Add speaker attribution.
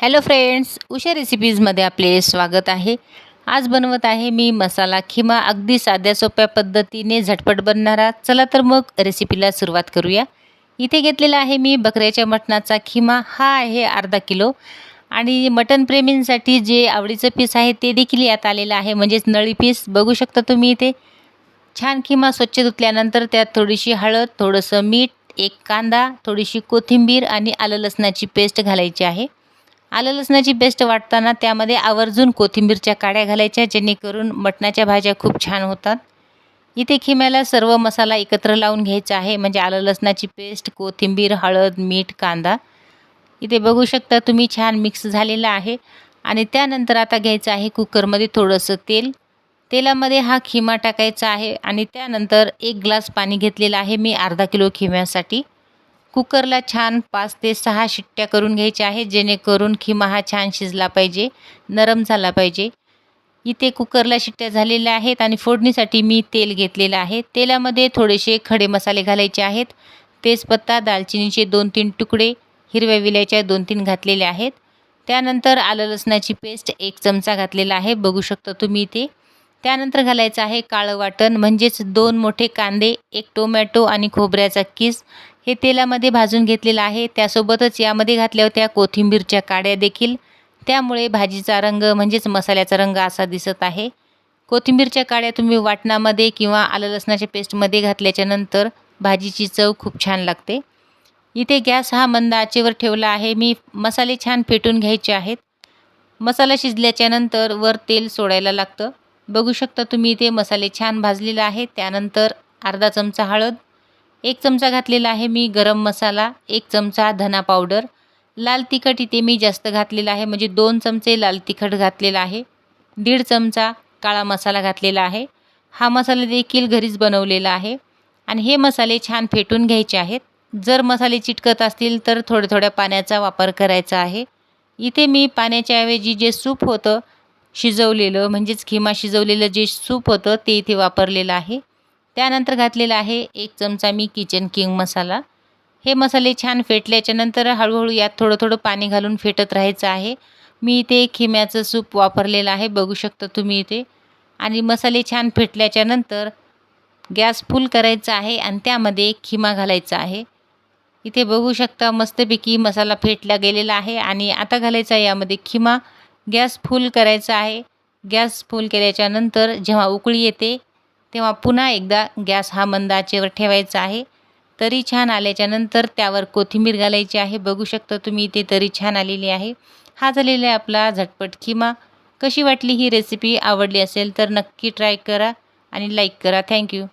Speaker 1: Hello friends Usha रेसिपीजमध्ये आपले स्वागत आहे. आज बनवत आहे मी मसाला खिमा. अगदी साध्या सोप्या पद्धतीने झटपट बनणारा. चला तर मग रेसिपीला सुरुवात करूया. इथे घेतलेला आहे मी बकऱ्याच्या मटणाचा खिमा. हा आहे अर्धा किलो. आणि मटन प्रेमींसाठी जे आवडीचं पीस आहे ते देखील यात आलेलं आहे. म्हणजेच नळी पीस बघू शकता तुम्ही इथे. छान खिमा स्वच्छ धुतल्यानंतर त्यात थोडीशी हळद थोडंसं मीठ एक कांदा थोडीशी कोथिंबीर आणि आलं लसणाची पेस्ट घालायची आहे. आलं लसणाची पेस्ट वाटताना त्यामध्ये आवर्जून कोथिंबीरच्या काड्या घालायच्या जेणेकरून मटणाच्या भाज्या खूप छान होतात. इथे खिम्याला सर्व मसाला एकत्र लावून घ्यायचा आहे म्हणजे आलं लसणाची पेस्ट कोथिंबीर हळद मीठ कांदा. इथे बघू शकता तुम्ही छान मिक्स झालेला आहे. आणि त्यानंतर आता घ्यायचं आहे कुकरमध्ये थोडंसं तेल. तेलामध्ये हा खिमा टाकायचा आहे आणि त्यानंतर एक ग्लास पाणी घेतलेलं आहे मी अर्धा किलो खिम्यासाठी. कुकरला छान पाच ते सहा शिट्ट्या करून घ्यायच्या आहेत जेणेकरून खिमा हा छान शिजला पाहिजे नरम झाला पाहिजे. इथे कुकरला शिट्ट्या झालेल्या आहेत आणि फोडणीसाठी मी तेल घेतलेलं आहे. तेलामध्ये थोडेसे खडे मसाले घालायचे आहेत. तेजपत्ता दालचिनीचे दोन तीन तुकडे हिरव्या विल्याच्या दोन तीन घातलेले आहेत. त्यानंतर आलं लसणाची पेस्ट एक चमचा घातलेला आहे बघू शकता तुम्ही इथे. त्यानंतर घालायचं आहे काळं वाटण म्हणजेच दोन मोठे कांदे एक टोमॅटो आणि खोबऱ्याचा किस. हे तेलामध्ये भाजून घेतलेलं आहे. त्यासोबतच यामध्ये घातल्या होत्या कोथिंबीरच्या काड्या देखील. त्यामुळे भाजीचा रंग म्हणजेच मसाल्याचा रंग असा दिसत आहे. कोथिंबीरच्या काड्या तुम्ही वाटणामध्ये किंवा आलं लसणाच्या पेस्टमध्ये घातल्याच्यानंतर भाजीची चव खूप छान लागते. इथे गॅस हा मंद आचेवर ठेवला आहे. मी मसाले छान फेटून घ्यायचे आहेत. मसाला शिजल्याच्यानंतर वर तेल सोडायला लागतं. बघू शकता तुम्ही इथे मसाले छान भाजलेले आहेत. त्यानंतर अर्धा चमचा हळद एक चमचा घातलेला आहे मी गरम मसाला एक चमचा धना पावडर. लाल तिखट इथे मी जास्त घातलेला आहे म्हणजे दोन चमचे लाल तिखट घातलेला आहे. दीड चमचा काळा मसाला घातलेला आहे. हा मसाला देखील घरीच बनवलेला आहे. आणि हे मसाले छान फेटून घ्यायचे आहेत. जर मसाले चिटकत असतील तर थोड्या थोड्या पाण्याचा वापर करायचा आहे. इथे मी पाण्याच्या ऐवजी जे सूप होतं शिजवलेलं म्हणजेच खिमा शिजवलेलं जे सूप होतं ते इथे वापरलेलं आहे. त्यानंतर घातलेला आहे एक चमचा मी किचन किंग मसाला. हे मसाले छान फेटल्याच्यानंतर हळूहळू यात थोडं थोडं पाणी घालून फेटत राहायचं आहे. मी इथे खिम्याचं सूप वापरलेलं आहे बघू शकता तुम्ही इथे. आणि मसाले छान फेटल्याच्यानंतर गॅस फुल करायचा आहे आणि त्यामध्ये खिमा घालायचा आहे. इथे बघू शकता मस्तपैकी मसाला फेटला गेलेला आहे आणि आता घालायचा आहे यामध्ये खिमा. गॅस फुल करायचा आहे. गॅस फुल केल्याच्यानंतर जेव्हा उकळी येते तेव्हा पुन्हा एकदा गॅस हा मंद आचेवर ठेवायचा आहे. तरी छान आल्याच्यानंतर त्यावर कोथिंबीर घालायची आहे. बघू शकता तुम्ही इथे तरी छान आलेली आहे. हा झालेला आहे आपला झटपट किमा कशी वाटली ही रेसिपी आवडली असेल तर नक्की ट्राय करा आणि लाईक करा. थँक्यू